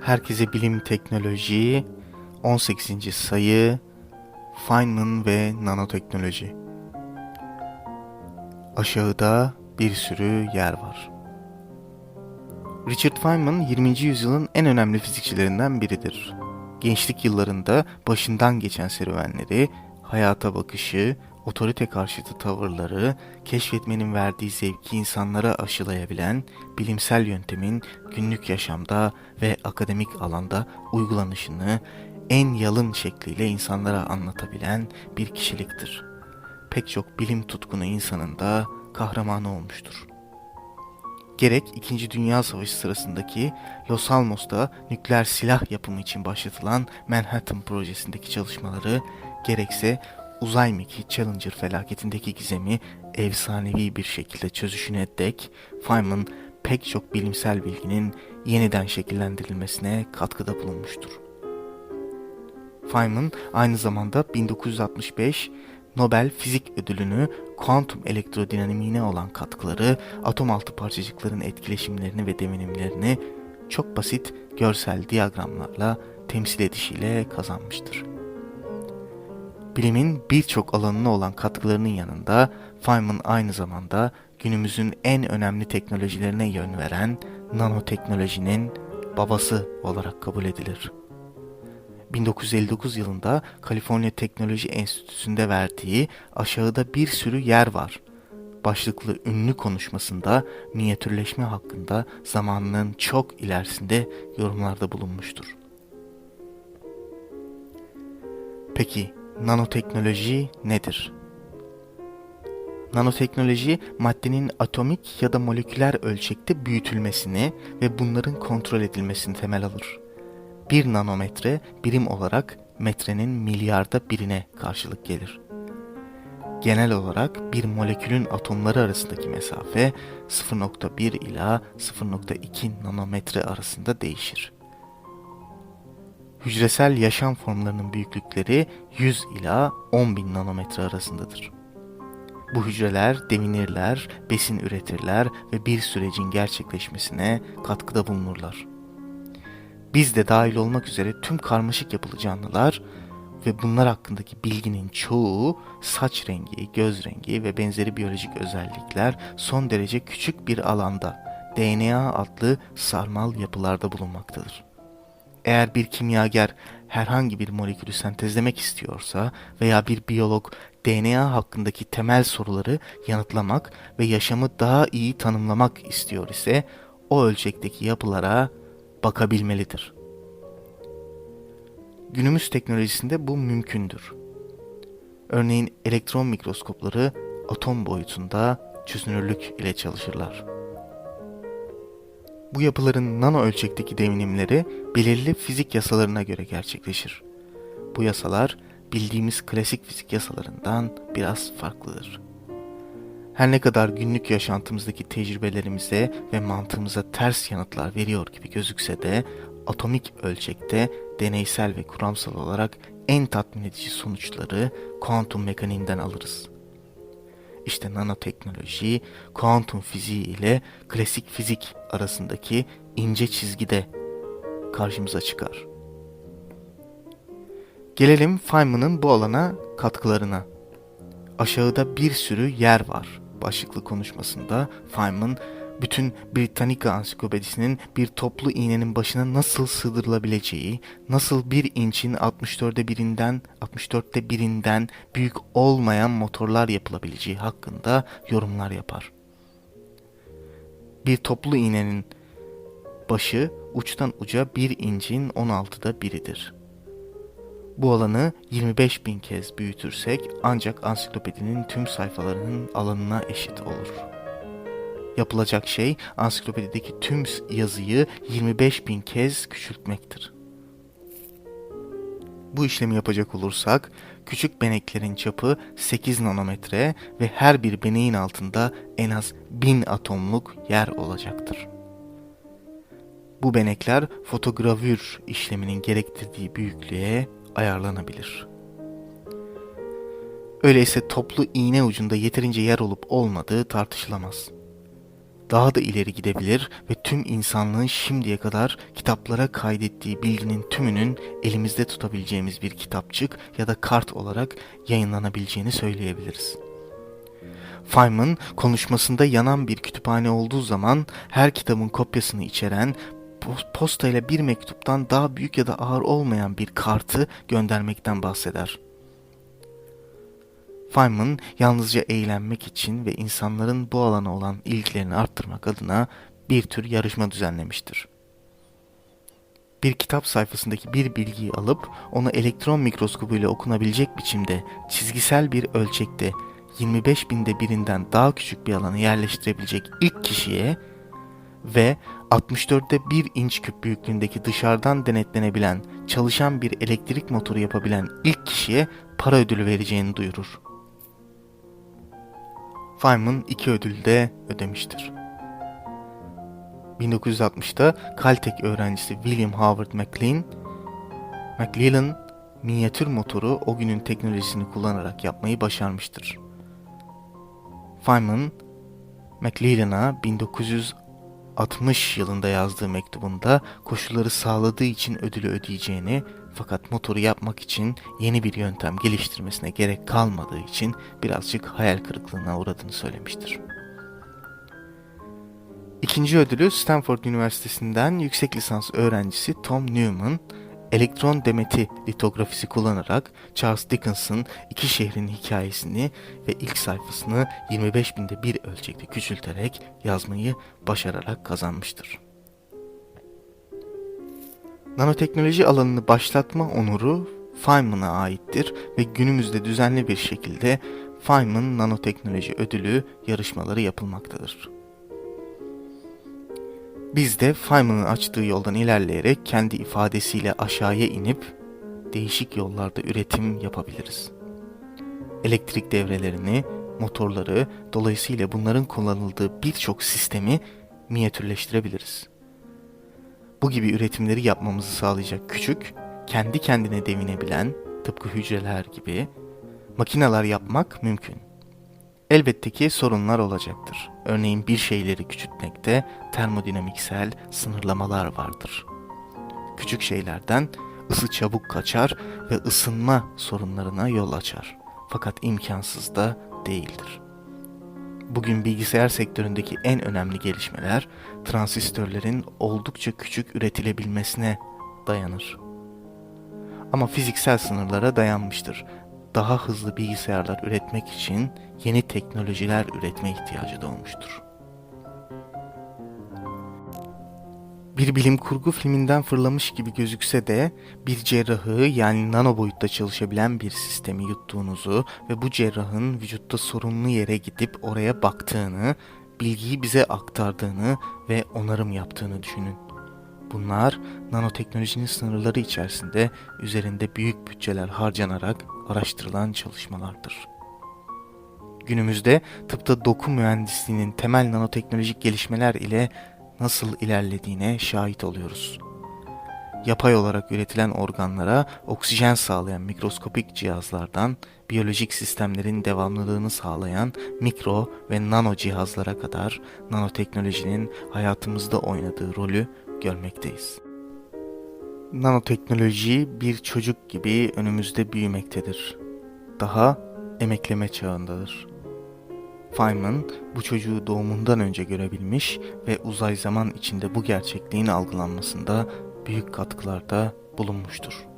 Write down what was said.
Herkese Bilim Teknoloji 18. sayı Feynman ve Nanoteknoloji Aşağıda bir sürü yer var. Richard Feynman 20. yüzyılın en önemli fizikçilerinden biridir. Gençlik yıllarında başından geçen serüvenleri, hayata bakışı, otorite karşıtı tavırları, keşfetmenin verdiği zevki insanlara aşılayabilen, bilimsel yöntemin günlük yaşamda ve akademik alanda uygulanışını en yalın şekliyle insanlara anlatabilen bir kişiliktir. Pek çok bilim tutkunu insanın da kahramanı olmuştur. Gerek 2. Dünya Savaşı sırasındaki Los Almos'ta nükleer silah yapımı için başlatılan Manhattan projesindeki çalışmaları, gerekse uzay mekiği Challenger felaketindeki gizemi efsanevi bir şekilde çözüşüne dek Feynman pek çok bilimsel bilginin yeniden şekillendirilmesine katkıda bulunmuştur. Feynman aynı zamanda 1965 Nobel Fizik Ödülünü kuantum elektrodinamiğine olan katkıları, atom altı parçacıkların etkileşimlerini ve devinimlerini çok basit görsel diyagramlarla temsil edişiyle kazanmıştır. Bilimin birçok alanına olan katkılarının yanında Feynman aynı zamanda günümüzün en önemli teknolojilerine yön veren nanoteknolojinin babası olarak kabul edilir. 1959 yılında Kaliforniya Teknoloji Enstitüsü'nde verdiği aşağıda bir sürü yer var. Başlıklı ünlü konuşmasında minyatürleşme hakkında zamanının çok ilerisinde yorumlarda bulunmuştur. Peki nanoteknoloji nedir? Nanoteknoloji maddenin atomik ya da moleküler ölçekte büyütülmesini ve bunların kontrol edilmesini temel alır. 1 nanometre birim olarak metrenin milyarda birine karşılık gelir. Genel olarak bir molekülün atomları arasındaki mesafe 0.1 ila 0.2 nanometre arasında değişir. Hücresel yaşam formlarının büyüklükleri 100 ila 10.000 nanometre arasındadır. Bu hücreler devinirler, besin üretirler ve bir sürecin gerçekleşmesine katkıda bulunurlar. Biz de dahil olmak üzere tüm karmaşık yapılı canlılar ve bunlar hakkındaki bilginin çoğu saç rengi, göz rengi ve benzeri biyolojik özellikler son derece küçük bir alanda DNA adlı sarmal yapılarda bulunmaktadır. Eğer bir kimyager herhangi bir molekülü sentezlemek istiyorsa veya bir biyolog DNA hakkındaki temel soruları yanıtlamak ve yaşamı daha iyi tanımlamak istiyor ise o ölçekteki yapılara bakabilmelidir. Günümüz teknolojisinde bu mümkündür. Örneğin elektron mikroskopları atom boyutunda çözünürlük ile çalışırlar. Bu yapıların nano ölçekteki devinimleri belirli fizik yasalarına göre gerçekleşir. Bu yasalar bildiğimiz klasik fizik yasalarından biraz farklıdır. Her ne kadar günlük yaşantımızdaki tecrübelerimize ve mantığımıza ters yanıtlar veriyor gibi gözükse de atomik ölçekte deneysel ve kuramsal olarak en tatmin edici sonuçları kuantum mekaniğinden alırız. İşte nanoteknoloji, kuantum fiziği ile klasik fizik arasındaki ince çizgide karşımıza çıkar. Gelelim Feynman'ın bu alana katkılarına. Aşağıda bir sürü yer var başlıklı konuşmasında Feynman bütün Britannica ansiklopedisinin bir toplu iğnenin başına nasıl sığdırılabileceği, nasıl bir inçin 64'te birinden 64'te birinden büyük olmayan motorlar yapılabileceği hakkında yorumlar yapar. Bir toplu iğnenin başı uçtan uca bir incin 16'da biridir. Bu alanı 25 bin kez büyütürsek ancak ansiklopedinin tüm sayfalarının alanına eşit olur. Yapılacak şey ansiklopedideki tüm yazıyı 25 bin kez küçültmektir. Bu işlemi yapacak olursak küçük beneklerin çapı 8 nanometre ve her bir beneğin altında en az 1000 atomluk yer olacaktır. Bu benekler fotogravür işleminin gerektirdiği büyüklüğe ayarlanabilir. Öyleyse toplu iğne ucunda yeterince yer olup olmadığı tartışılamaz. Daha da ileri gidebilir ve tüm insanlığın şimdiye kadar kitaplara kaydettiği bilginin tümünün elimizde tutabileceğimiz bir kitapçık ya da kart olarak yayınlanabileceğini söyleyebiliriz. Feynman konuşmasında yanan bir kütüphane olduğu zaman her kitabın kopyasını içeren pos- postayla bir mektuptan daha büyük ya da ağır olmayan bir kartı göndermekten bahseder. Feynman yalnızca eğlenmek için ve insanların bu alana olan ilgilerini arttırmak adına bir tür yarışma düzenlemiştir. Bir kitap sayfasındaki bir bilgiyi alıp onu elektron mikroskobuyla okunabilecek biçimde çizgisel bir ölçekte 25 binde birinden daha küçük bir alana yerleştirebilecek ilk kişiye ve 64'te 1 inç küp büyüklüğündeki dışarıdan denetlenebilen çalışan bir elektrik motoru yapabilen ilk kişiye para ödülü vereceğini duyurur. Feynman iki ödül de ödemiştir. 1960'da Caltech öğrencisi William Howard McLean, McLellan minyatür motoru o günün teknolojisini kullanarak yapmayı başarmıştır. Feynman, McLellan'a 1960 yılında yazdığı mektubunda koşulları sağladığı için ödülü ödeyeceğini fakat motoru yapmak için yeni bir yöntem geliştirmesine gerek kalmadığı için birazcık hayal kırıklığına uğradığını söylemiştir. İkinci ödülü Stanford Üniversitesi'nden yüksek lisans öğrencisi Tom Newman, elektron demeti litografisi kullanarak Charles Dickens'ın iki şehrin hikayesini ve ilk sayfasını 25 binde bir ölçekte küçülterek yazmayı başararak kazanmıştır. Nanoteknoloji alanını başlatma onuru Feynman'a aittir ve günümüzde düzenli bir şekilde Feynman Nanoteknoloji Ödülü yarışmaları yapılmaktadır. Biz de Feynman'ın açtığı yoldan ilerleyerek kendi ifadesiyle aşağıya inip değişik yollarda üretim yapabiliriz. Elektrik devrelerini, motorları, dolayısıyla bunların kullanıldığı birçok sistemi minyatürleştirebiliriz. Bu gibi üretimleri yapmamızı sağlayacak küçük, kendi kendine devinebilen, tıpkı hücreler gibi makineler yapmak mümkün. Elbette ki sorunlar olacaktır. Örneğin bir şeyleri küçültmekte termodinamiksel sınırlamalar vardır. Küçük şeylerden ısı çabuk kaçar ve ısınma sorunlarına yol açar. Fakat imkansız da değildir. Bugün bilgisayar sektöründeki en önemli gelişmeler transistörlerin oldukça küçük üretilebilmesine dayanır. Ama fiziksel sınırlara dayanmıştır. Daha hızlı bilgisayarlar üretmek için yeni teknolojiler üretme ihtiyacı doğmuştur. Bir bilim kurgu filminden fırlamış gibi gözükse de bir cerrahı yani nano boyutta çalışabilen bir sistemi yuttuğunuzu ve bu cerrahın vücutta sorunlu yere gidip oraya baktığını, bilgiyi bize aktardığını ve onarım yaptığını düşünün. Bunlar nanoteknolojinin sınırları içerisinde üzerinde büyük bütçeler harcanarak araştırılan çalışmalardır. Günümüzde tıpta doku mühendisliğinin temel nanoteknolojik gelişmeler ile nasıl ilerlediğine şahit oluyoruz. Yapay olarak üretilen organlara oksijen sağlayan mikroskopik cihazlardan biyolojik sistemlerin devamlılığını sağlayan mikro ve nano cihazlara kadar nanoteknolojinin hayatımızda oynadığı rolü görmekteyiz. Nanoteknoloji bir çocuk gibi önümüzde büyümektedir. Daha emekleme çağındadır. Feynman bu çocuğu doğumundan önce görebilmiş ve uzay zaman içinde bu gerçekliğin algılanmasında büyük katkılarda bulunmuştur.